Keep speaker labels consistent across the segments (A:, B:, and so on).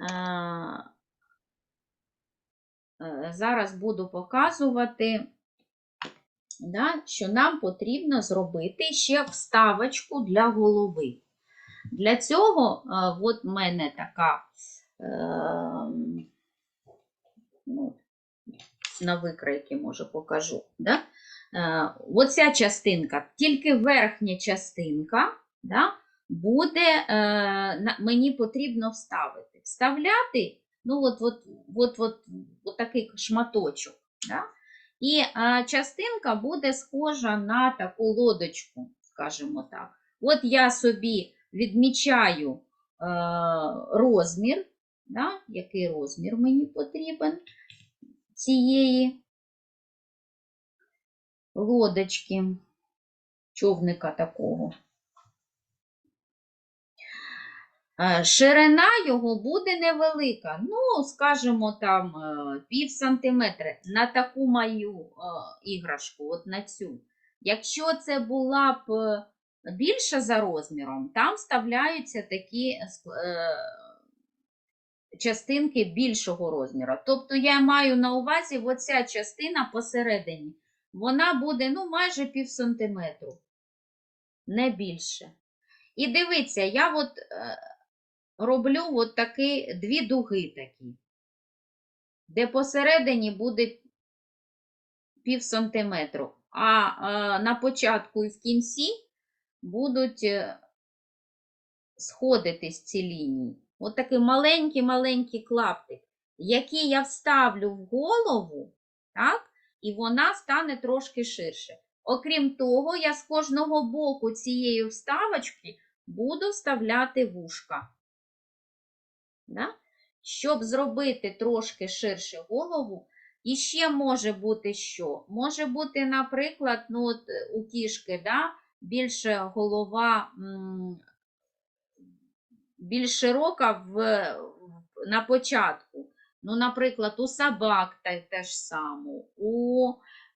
A: е, зараз буду показувати, да, що нам потрібно зробити ще вставочку для голови. Для цього, е, от в мене така, е, ну, на викройки, може, покажу. Да? Е, оця частинка, тільки верхня частинка, да, буде, е, мені потрібно вставити. Вставляти, ну, от, от, от, от, от такий шматочок. Да? І е, частинка буде схожа на таку лодочку, скажімо так. От я собі відмічаю е, розмір, да? який розмір мені потрібен цієї лодочки, човника такого. Е, Ширина його буде невелика, ну, скажімо, там е, пів сантиметра на таку мою е, іграшку, от на цю. Якщо це була б е, більша за розміром, там вставляються такі е, частинки більшого розміру. Тобто я маю на увазі оця частина посередині. Вона буде ну, майже пів сантиметру, не більше. І дивіться, я от е, роблю от такі дві дуги такі, де посередині буде пів сантиметру, а е, на початку і в кінці будуть е, сходитись ці лінії. От такий маленький-маленький клаптик, який я вставлю в голову, так, і вона стане трошки ширше. Окрім того, я з кожного боку цієї вставочки буду вставляти вушка. Да? Щоб зробити трошки ширше голову, і ще може бути що? Може бути, наприклад, ну от е, у кішки да, більше голова більш широка в, на початку. Ну, наприклад, у собак те, те ж саме, у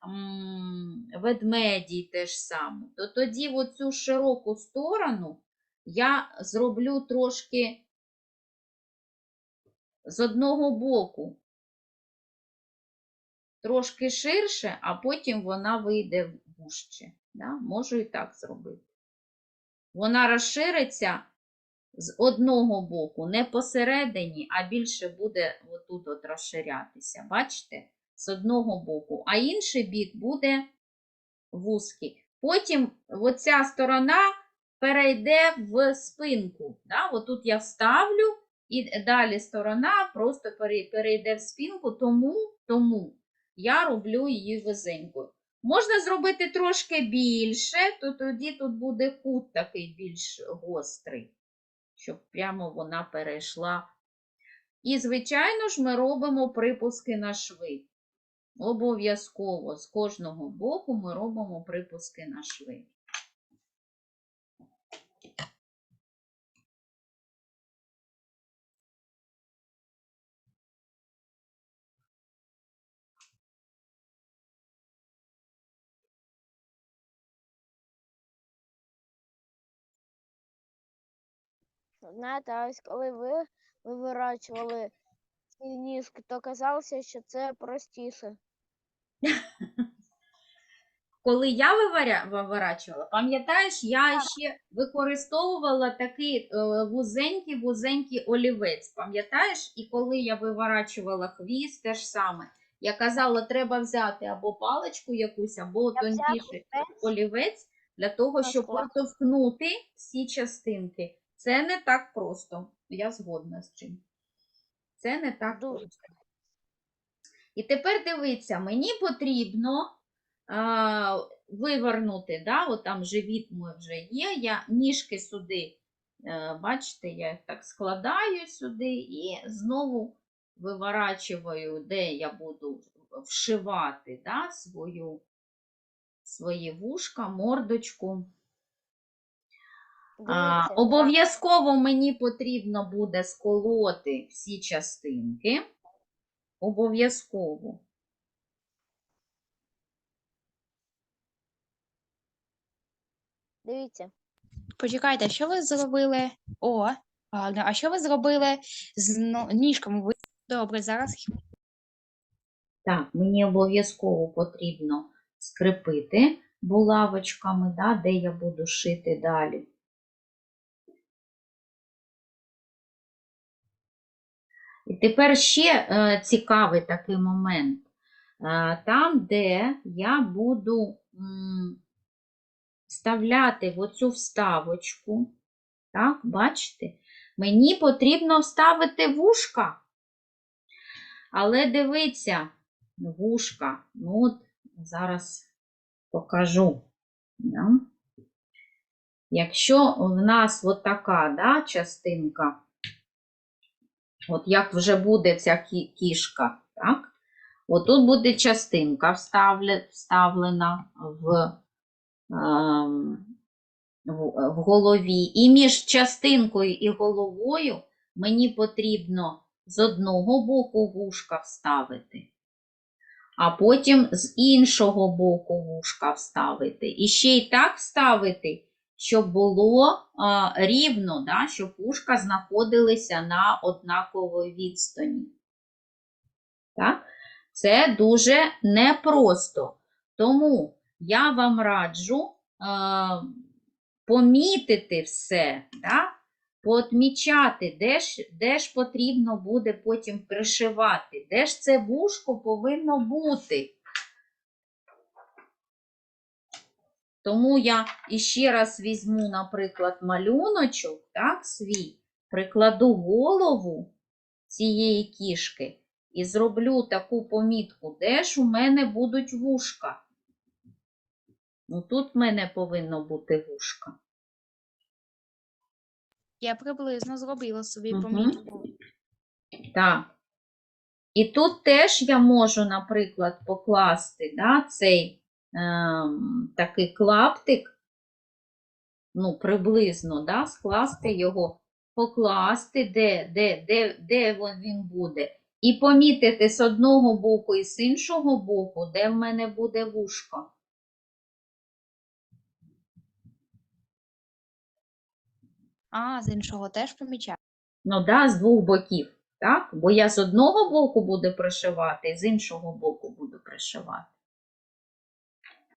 A: м, ведмеді те ж саме. То тоді в цю широку сторону я зроблю трошки з одного боку трошки ширше, а потім вона вийде вужче. Да? Можу і так зробити. Вона розшириться з одного боку, не посередині, а більше буде отут от розширятися. Бачите? З одного боку, а інший бік буде вузький. Потім оця сторона перейде в спинку. Да? Отут я вставлю, і далі сторона просто перейде в спинку, тому, тому я роблю її вузенькою. Можна зробити трошки більше, то тоді тут буде кут такий більш гострий, щоб прямо вона перейшла. І, звичайно ж, ми робимо припуски на шви. Обов'язково з кожного боку ми робимо припуски на шви.
B: Знаєте, а ось коли ви виворачували ці ніжки, то казалося, що це простіше.
A: Коли я виваря- виворачувала, пам'ятаєш, я ще використовувала такий е, вузенький вузенький олівець. Пам'ятаєш? І коли я виворачувала хвіст, те ж саме. Я казала, треба взяти або паличку якусь, або
B: Я
A: тонкіший олівець для того, щоб протовкнути всі частинки. Це не так просто. Я згодна з цим. Це не так
B: Дуже.
A: просто. І тепер дивіться, мені потрібно а, вивернути, да, от там живіт мій вже є, я ніжки сюди, е, бачите, я їх так складаю сюди і знову виворачую, де я буду вшивати да, свою, свої вушка, мордочку. А, Обов'язково мені потрібно буде сколоти всі частинки. Обов'язково.
B: Дивіться,
C: Почекайте, що ви зробили? О, Гарно. А що ви зробили з но- ніжками? Ви добре, зараз
A: Так, мені обов'язково потрібно скріпити булавочками, да, де я буду шити далі. І тепер ще е, цікавий такий момент. Е, там, де я буду м, вставляти оцю вставочку, так, бачите, мені потрібно вставити вушка. Але дивіться, вушка, ну от зараз покажу. Да? Якщо в нас от така да, частинка, от як вже буде ця кішка, так? Отут буде частинка вставлена ем, в, в голові. І між частинкою і головою мені потрібно з одного боку вушка вставити, а потім з іншого боку вушка вставити. І ще й так вставити, щоб було рівно, да, щоб вушка знаходилися на однаковій відстані. Так? Це дуже непросто. Тому я вам раджу е, помітити все, да? поотмічати, де ж, де ж потрібно буде потім пришивати, де ж це вушко повинно бути. Тому я іще раз візьму, наприклад, малюночок, так, свій, прикладу голову цієї кішки і зроблю таку помітку, де ж у мене будуть вушка. Ну, тут в мене повинно бути вушка.
C: я приблизно зробила собі
A: Мгм.
C: помітку.
A: Так. І тут теж я можу, наприклад, покласти да, цей такий клаптик, ну, приблизно, да, скласти його, покласти, де, де, де, де він буде, і помітити з одного боку і з іншого боку, де в мене буде вушко.
C: А, з іншого теж помічаю.
A: Ну, да, з двох боків, так? Бо я з одного боку буду пришивати, з іншого боку буду пришивати.